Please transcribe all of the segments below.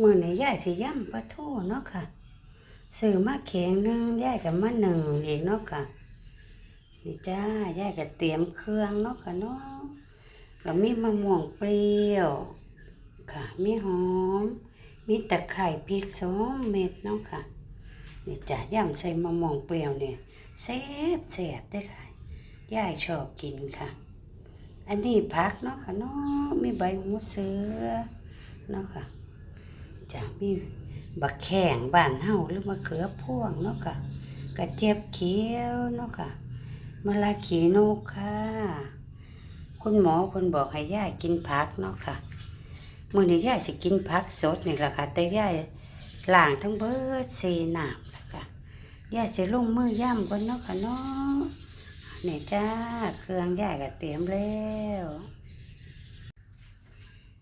มื้อนี้ยายสิย่ำปลาทูเนาะค่ะซื้อมาเข่งหนึงยายก็มาหนึ่งอีกเนาะค่ะนี่จ้ายายก็เตรียมเครื่องเนาะค่ะเนาะก็มีมะม่วงเปรี้ยวค่ะ มีหอม มีตะไคร้พริกสองเม็ดเนาะค่ะนี่จ้ะย่ำใส่มะม่วงเปรี้ยวเนี่ยแซ่บแซ่บได้ค่ะยายชอบกินค่ะ อันนี้ผักเนาะค่ะเนาะมีใบหูเสือเนาะค่ะ จ้ะมีบักแข้งบ้านเฮาหรือมะเขือพวงเนาะค่ะกระเจี๊ยบเขียวเนาะค่ะมะลาขีนกค่ะ คุณหมอเพิ่นบอกให้ยายกินผักเนาะค่ะมื้อนี้ยายสิกินผักสดนี่ล่ะค่ะ แต่ยายล้างทั้งเบิดสีน้ำล้วค่ะยายสิลงมือย่ำก่อนเนาะค่ะเนาะนี่จ้าเครื่องยายก็เตรียมแล้ว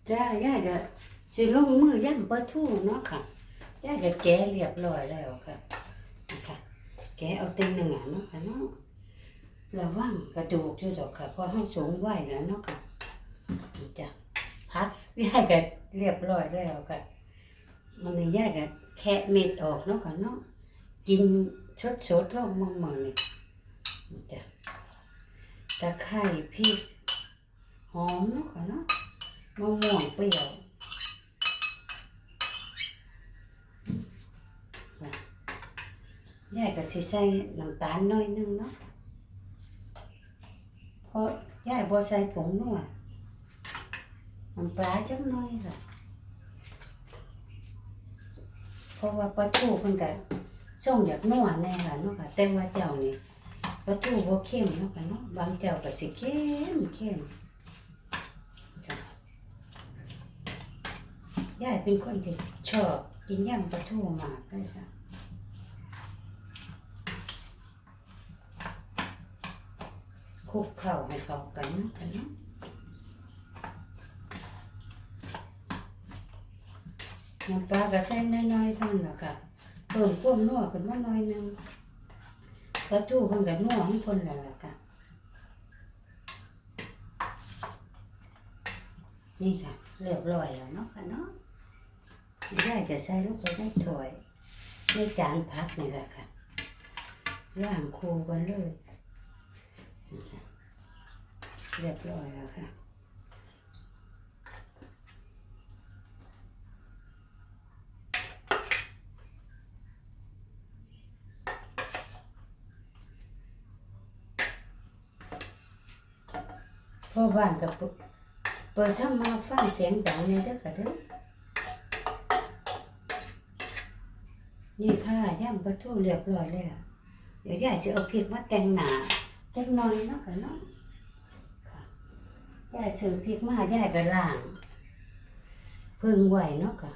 จ้ายายก็ สิลงมือย่ำปลาทูเนาะค่ะย่าก็แกะเรียบร้อยแล้วค่ะนี่ค่ะแกะเอาเต็มเนื้อเนาะค่ะเนาะระวังกระดูกอยู่ดอกค่ะเพราะเฮาสูงไหวแล้วเนาะค่ะจ้ะพักย่าก็เรียบร้อยแล้วค่ะมันนี่ยาก็แคะเม็ดออกเนาะค่ะเนาะกินสดสดๆแล้วมองมานี่นี่จ้ะตะไคร้พริกหอมเนาะค่ะเนาะมะม่วงเปรี้ยวน่ะยายก็ สิใส่น้ำตาลหน่อยนึงเนาะเพราะยายบ่ใส่ผงนัวน้ำปลาจังน้อยค่ะ เพราะว่าปลาทูเพิ่นก็ส่งอยากนัวแน่ค่ะเนาะค่ะแต่ว่าเจ้านี่ปลาทูบ่เข้มเนาะค่ะเนาะบางเจ้าก็สิเข้มเข้มยายเป็นคนที่ชอบกินยำปลาทูมากเลยค่ะ คลุกเข้าให้เข้ากันเนะค่ะเนาะน้ำปลาก็ใส่น้อยๆเท่านั้นแหละค่ะเพิ่มความนัวขึ้นมาหน่อยนึงปลาทูเพิ่นก็นัวของเพิ่นแล้วละค่ะนี่ค่ะเรียบร้อยแล้วเนาะค่ะเนาะได้จะใส่ลงไปในถ้วยในจานพักนี่แหละค่ะย่างคูกันเลย นี่ค่ะเรียบร้อยแล้วค่ะพ่อบ้านกับเปิดทำมาฟังเสียงดังเนี่ยเด้อค่ะเด้อนี่ค่ะย่ำปลาทูเรียบร้อยแล้ว เดี๋ยวยายจะเอาพริกมาแต่งหนา จักหน่อยเนาะค่ะเนาะค่ะยายซื้อพริกมายายก็ล้างเพึ่งไหวเนาะค่ะ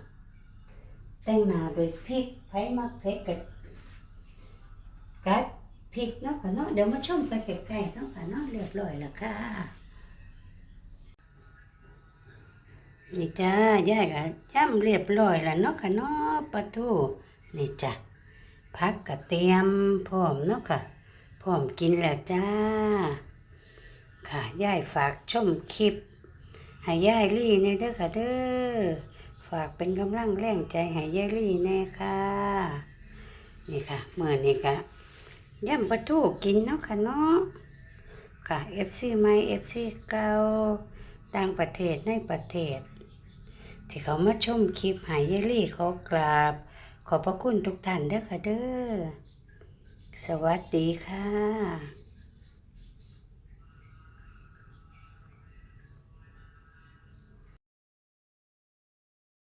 แต่งหน้าโดวยพริกไผมักเผ็ดกับกัดพริกเนาะค่ะเนาะเดี๋ยวมาชมกันใกล้ๆเนาะค่ะเนาะเรียบร้อยแล้วค่ะนี่จ้ายายก็ย่ำเรียบร้อยแล้วเนาะค่ะเนาะปลาทูนี่จ้ะพักกระเตรียมพร้อมเนาะค่ะ พร้อมกินแล้วจ้า ค่ะยายฝากชมคลิปให้ยายลี่ในเด้อค่ะเด้อฝากเป็นกำลังแรงใจให้ยายลี่แน่ค่ะนี่ค่ะเมื่อนี้ค่ะย่ำปลาทูกินเนาะค่ะเนาะค่ะ FC ใหม่ FC เก่าต่างประเทศในประเทศ ที่เขามาชมคลิปหายเยลลี่ขอกราบ ขอบพระคุณทุกท่านเด้อค่ะเด้อ สวัสดีค่ะ